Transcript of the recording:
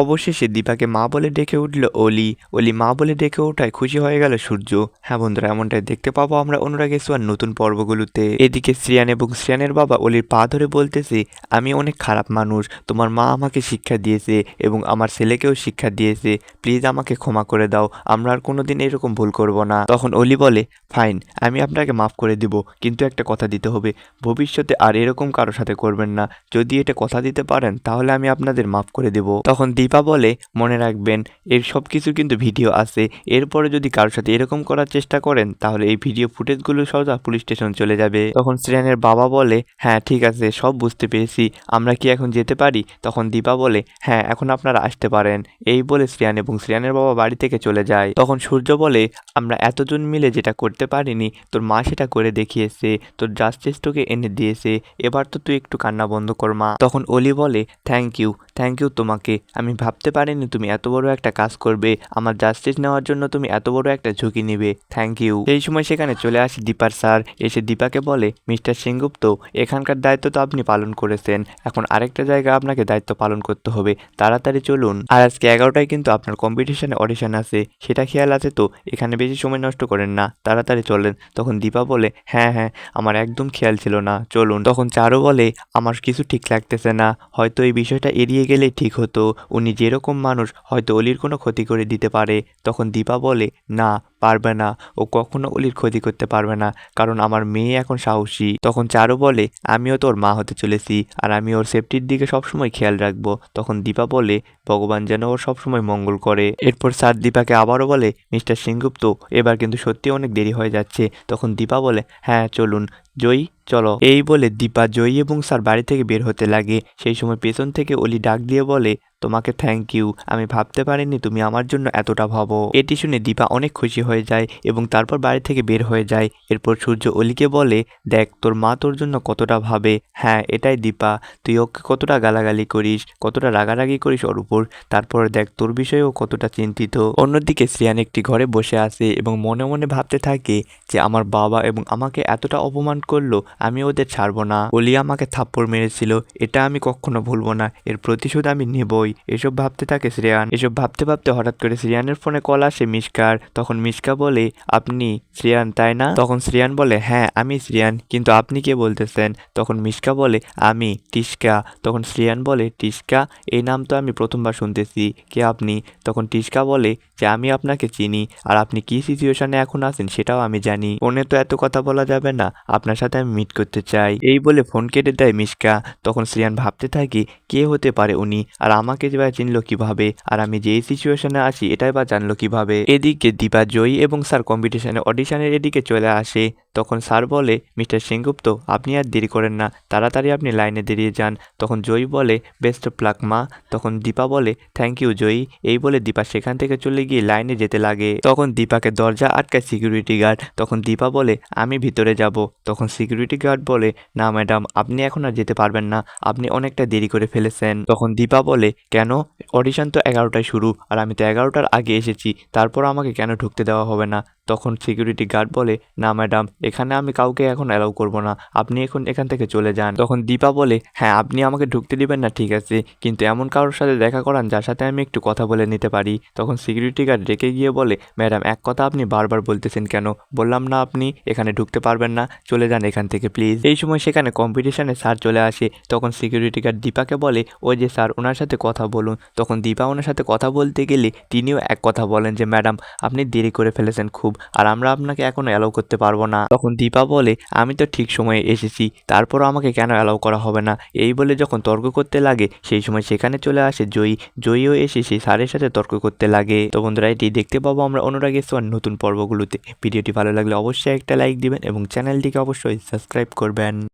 অবশেষে দীপাকে মা বলে ডেকে উঠল, অলি অলি মা বলে ডেকে ওঠায় খুশি হয়ে গেল সূর্য। হ্যাঁ বন্ধুরা, এমনটাই দেখতে পাবো আমরা অনুরাগে সোয়ার নতুন পর্বগুলোতে। এদিকে শ্রিয়ান এবং শ্রিয়ানের বাবা অলির পা ধরে বলতেছে, আমি অনেক খারাপ মানুষ, তোমার মা আমাকে শিক্ষা দিয়েছে এবং আমার ছেলেকেও শিক্ষা দিয়েছে। প্লিজ আমাকে ক্ষমা করে দাও, আমরা আর কোনোদিন এরকম ভুল করব না। তখন অলি বলে, ফাইন, আমি আপনাকে মাফ করে দিব, কিন্তু একটা কথা দিতে হবে। ভবিষ্যতে আর এরকম কারোর সাথে করবেন না। যদি এটা কথা দিতে পারেন, তাহলে আমি আপনাদের মাফ করে দেব। তখন দীপা বলে মনে রাখবেন, এর সব কিছু কিন্তু ভিডিও আছে। এরপরে যদি কারোর সাথে এরকম করার চেষ্টা করেন, তাহলে এই ভিডিও ফুটেজগুলো সোজা পুলিশ স্টেশন চলে যাবে। তখন শ্রেয়ানের বাবা বলে হ্যাঁ ঠিক আছে, সব বুঝতে পেরেছি। আমরা কি এখন যেতে পারি? তখন দীপা বলে হ্যাঁ এখন আপনারা আসতে পারেন। এই বলে শ্রেয়ান এবং শ্রেয়ানের বাবা বাড়ি থেকে চলে যায়। তখন সূর্য বলে, আমরা এতজন মিলে যেটা করতে পারিনি, তোর মা সেটা করে দেখিয়েছে, তোর জাস্টিস তোকে এনে দিয়েছে, এবার তো তুই একটু কান্না বন্ধ কর মা। তখন অলি বলে, থ্যাংক ইউ। থ্যাংক ইউ তোমাকে। আমি ভাবতে পারিনি তুমি এত বড় একটা কাজ করবে। আমার জাস্টিস নেওয়ার জন্য তুমি এত বড় একটা ঝুঁকি নিবে। থ্যাংক ইউ এই সময় সেখানে চলে আসে দীপার স্যার। এসে দীপাকে বলে, মিস্টার সিংগুপ্ত এখানকার দায়িত্ব তো আপনি পালন করেছেন। এখন আরেকটা জায়গা আপনাকে দায়িত্ব পালন করতে হবে। তাড়াতাড়ি চলুন। আর আজকে এগারোটায় কিন্তু আপনার কম্পিটিশনে অডিশন আছে। সেটা খেয়াল আছে তো? এখানে বেশি সময় নষ্ট করেন না। তাড়াতাড়ি চলেন। তখন দীপা বলে হ্যাঁ হ্যাঁ আমার একদম খেয়াল ছিল না। চলুন। তখন চারু বলে, আমার কিছু ঠিক লাগতেছে না। হয়তো এই বিষয়টা এড়িয়ে গেলেই ঠিক হতো। উনি যেরকম মানুষ, হয়তো অলির কোনো ক্ষতি করে দিতে পারে। তখন দীপা বলে, না পারবে না ও কখনো অলির ক্ষতি করতে পারবে না। কারণ আমার মেয়ে এখন সাহসী। তখন চারু বলে, আমিও তোর মা হতে চলেছি আর আমি ওর সেফটির দিকে সবসময় খেয়াল রাখব। তখন দীপা বলে, ভগবান যেন ওর সবসময় মঙ্গল করে। এরপর স্যার দীপাকে আবারও বলে, মিস্টার সিংগুপ্ত, এবার কিন্তু সত্যি অনেক দেরি হয়ে যাচ্ছে। তখন দীপা বলে হ্যাঁ চলুন, জয়ী, চলো। এই বলে দীপা জয়ী এবং স্যার বাড়ি থেকে বের হতে লাগে। সেই সময় পেছন থেকে অলি ডাক দিয়ে বলে তোমাকে থ্যাংক ইউ আমি ভাবতে পারিনি তুমি আমার জন্য এতটা ভাবো। এটি শুনে দীপা অনেক খুশি হয়ে যায় এবং তারপর বাড়ি থেকে বের হয়ে যায়। এরপর সূর্য অলিকে বলে, দেখ, তোর মা তোর জন্য কতটা ভাবে। হ্যাঁ এটাই দীপা। তুই ওকে কতটা গালাগালি করিস, কতটা রাগারাগি করিস ওর উপর। তারপর দেখ, তোর বিষয়েও কতটা চিন্তিত। অন্যদিকে শ্রিয়ান একটি ঘরে বসে আছে এবং মনে মনে ভাবতে থাকে যে, আমার বাবা এবং আমাকে এতটা অপমান করল, আমি ওদের ছাড়বো না। অলি আমাকে থাপ্পড় মেরেছিল, এটা আমি কখনো ভুলবো না। এর প্রতিশোধ আমি নেবই। এসব ভাবতে থাকে শ্রেয়ান। এসব ভাবতে ভাবতে হঠাৎ করে শ্রেয়ানের ফোনে কল আসে মিসকার তখন মিসকা বলে, আপনি শ্রেয়ান, তাই না? তখন শ্রেয়ান বলে হ্যাঁ আমি শ্রেয়ান, কিন্তু আপনি কে বলতেছেন? তখন মিসকা বলে, আমি টিস্কা তখন শ্রেয়ান বলে টিস্কা এই নাম তো আমি প্রথমবার শুনতেছি। কে আপনি? তখন টিস্কা বলে, যে আমি আপনাকে চিনি, আর আপনি কি সিচুয়েশনে এখন আছেন সেটাও আমি জানি। ফোনে তো এত কথা বলা যাবে না, আপনার সাথে আমি মিট করতে চাই। এই বলে ফোন কেটে দেয় মিসকা তখন শ্রেয়ান ভাবতে থাকি, কে হতে পারে উনি? আর আমাকে যে বা চিনলো কীভাবে, আর আমি যে সিচুয়েশনে আছি, এটাই বা জানলো কীভাবে? এদিকে দীপা জয়ী এবং স্যার কম্পিটিশনে অডিশনের এদিকে চলে আসে। তখন স্যার বলে, মিস্টার সেনগুপ্ত, আপনি আর দেরি করেন না, তাড়াতাড়ি আপনি লাইনে দাঁড়িয়ে যান। তখন জয়ী বলে, বেস্ট অফ লাক, মা। তখন দীপা বলে থ্যাংক ইউ জয়ী। এই বলে দীপা সেখান থেকে চলে গিয়ে লাইনে যেতে লাগে। তখন দীপাকে দরজা আটকায় সিকিউরিটি গার্ড তখন দীপা বলে, আমি ভিতরে যাব। তখন সিকিউরিটি গার্ড বলে, না ম্যাডাম আপনি এখন আর যেতে পারবেন না। আপনি অনেকটা দেরি করে ফেলেছেন। তখন দীপা বলে কেন? অডিশন তো এগারোটায় শুরু, আর আমি তো এগারোটার আগে এসেছি তারপর আমাকে কেন ঢুকতে দেওয়া হবে না? তখন সিকিউরিটি গার্ড বলে, না ম্যাডাম এখানে আমি কাউকে এখন অ্যালাউ করব না। আপনি এখন এখান থেকে চলে যান। তখন দীপা বলে হ্যাঁ আপনি আমাকে ঢুকতে দিবেন না, ঠিক আছে। কিন্তু এমন কারোর সাথে দেখা করান, যার সাথে আমি একটু কথা বলে নিতে পারি। তখন সিকিউরিটি গার্ড রেখে গিয়ে বলে ম্যাডাম এক কথা আপনি বারবার বলতেছেন কেন? বললাম না আপনি, এখানে ঢুকতে পারবেন না। চলে যান এখান থেকে প্লিজ এই সময় সেখানে কম্পিটিশনে স্যার চলে আসে। তখন সিকিউরিটি গার্ড দীপাকে বলে, ওই যে স্যার ওনার সাথে কথা বলুন। তখন দীপা ওনার সাথে কথা বলতে গেলে তিনিও এক কথা বলেন যে ম্যাডাম আপনি দেরি করে ফেলেছেন খুব। আর আমরা আপনাকে এখন অ্যালাউ করতে পারব না। তখন দীপা বলে, আমি তো ঠিক সময়ে এসেছি, তারপরও আমাকে কেন অ্যালাউ করা হবে না? এই বলে যখন তর্ক করতে লাগে, সেই সময় সেখানে চলে আসে জয়ী। জয়ীও এসে সেই স্যারের সাথে তর্ক করতে লাগে। তো বন্ধুরা, এটি দেখতে পাবো আমরা অনুরাগ সোয়ার নতুন পর্বগুলোতে। ভিডিওটি ভালো লাগলে অবশ্যই একটা লাইক দিবেন এবং চ্যানেলটিকে অবশ্যই সাবস্ক্রাইব করবেন।